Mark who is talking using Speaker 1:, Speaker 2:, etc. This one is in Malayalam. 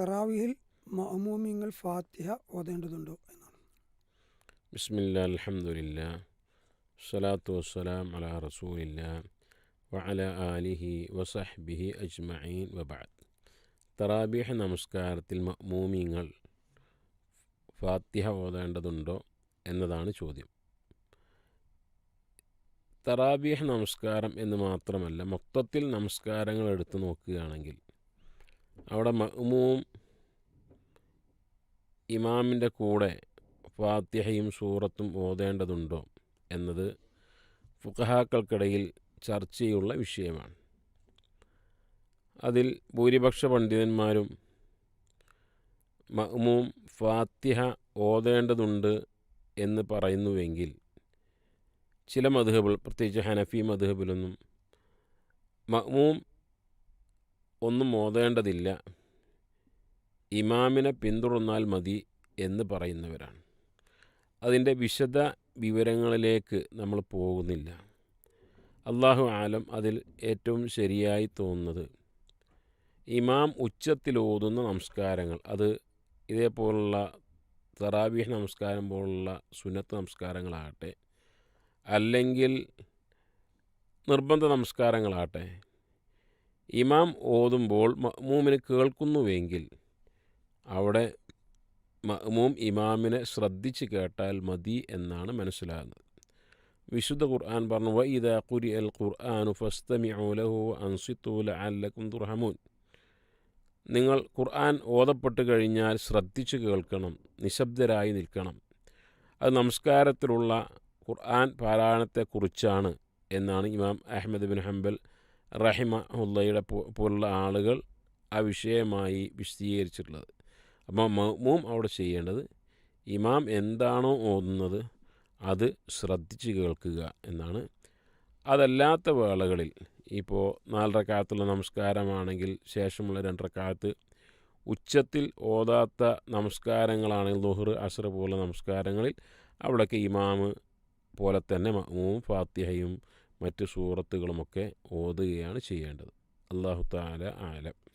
Speaker 1: തറാവിഹിൽ മഅമൂമിങ്ങൾ ഫാത്തിഹ ഓതേണ്ടതുണ്ടോ എന്നാണ്.
Speaker 2: ബിസ്മില്ല അൽഹംദുലില്ല സ്വലാത്തു വസ്സലാം അലാ റസൂലില്ല വഅല ആലിഹി വസഹ്ബിഹി അജ്മഈൻ വബഅദ് തറാബീഹ് നമസ്കാരത്തിൽ മഅമൂമിങ്ങൾ ഫാത്തിഹ ഓതേണ്ടതുണ്ടോ എന്നതാണ് ചോദ്യം. തറാബീഹ് നമസ്കാരം എന്ന് മാത്രമല്ല മൊത്തത്തിൽ നമസ്കാരങ്ങൾ എടുത്തു നോക്കുകയാണെങ്കിൽ അവിടെ മഅ്മൂം ഇമാമിന്റെ കൂടെ ഫാത്തിഹയും സൂറത്തും ഓതേണ്ടതുണ്ടോ എന്നത് ഫുഖഹാക്കൾക്കിടയിൽ ചർച്ചയുള്ള വിഷയമാണ്. അതിൽ ഭൂരിപക്ഷ പണ്ഡിതന്മാരും മഹ്മൂം ഫാത്തിഹ ഓതേണ്ടതുണ്ട് എന്ന് പറയുന്നുവെങ്കിൽ ചില മധുഹബുകൾ പ്രത്യേകിച്ച് ഹനഫി മധുഹബിലൊന്നും മഹ്മൂം ഒന്നും ഓതേണ്ടതില്ല. ഇമാമിനെ പിന്തുടർന്നാൽ മതി എന്ന് പറയുന്നവരാണ്. അതിന്റെ വിശദ വിവരങ്ങളിലേക്ക് നമ്മൾ പോകുന്നില്ല. അള്ളാഹു ആലം അതിൽ ഏറ്റവും ശരിയായി തോന്നുന്നത് ഇമാം ഉച്ചത്തിൽ ഓതുന്ന നമസ്കാരങ്ങൾ അത് ഇതേപോലുള്ള തറാബീഹ് നമസ്കാരം പോലുള്ള സുന്നത്ത് നമസ്കാരങ്ങളാകട്ടെ അല്ലെങ്കിൽ നിർബന്ധ നമസ്കാരങ്ങളാകട്ടെ ഇമാം ഓതുമ്പോൾ മൂമിന് കേൾക്കുന്നുവെങ്കിൽ അവിടെ മഅ്മൂം ഇമാമിനെ ശ്രദ്ധിച്ച് കേട്ടാൽ മതി എന്നാണ് മനസ്സിലാകുന്നത്. വിശുദ്ധ ഖുർആൻ പറഞ്ഞു വ കുരി അൽ ഖുർആാനു ഫസ്തമിഉ ലഹു അല്ലക്കും തുർഹമൂൻ. നിങ്ങൾ ഖുർആൻ ഓതപ്പെട്ട് കഴിഞ്ഞാൽ ശ്രദ്ധിച്ചു കേൾക്കണം നിശബ്ദരായി നിൽക്കണം. അത് നമസ്കാരത്തിലുള്ള ഖുർആൻ പാരായണത്തെക്കുറിച്ചാണ് എന്നാണ് ഇമാം അഹമ്മദ് ബിൻ ഹംബൽ റഹിമ ഉള്ളയുടെ പോലുള്ള ആളുകൾ ആ വിഷയമായി വിശദീകരിച്ചിട്ടുള്ളത്. അപ്പോൾ മഹ്മൂം അവിടെ ചെയ്യേണ്ടത് ഇമാം എന്താണോ ഓതുന്നത് അത് ശ്രദ്ധിച്ച് കേൾക്കുക എന്നാണ്. അതല്ലാത്ത വേളകളിൽ ഇപ്പോൾ നാലരക്കാലത്തുള്ള നമസ്കാരമാണെങ്കിൽ ശേഷമുള്ള രണ്ടരക്കാലത്ത് ഉച്ചത്തിൽ ഓതാത്ത നമസ്കാരങ്ങളാണെങ്കിൽ ദുഹർ അസർ പോലുള്ള നമസ്കാരങ്ങളിൽ അവിടെയൊക്കെ ഇമാമ് പോലെ തന്നെ മഹ്മൂം ഫാത്തിഹയും മറ്റ് സൂറത്തുകളുമൊക്കെ ഓതുകയാണ് ചെയ്യേണ്ടത്. അള്ളാഹു താല ആലം.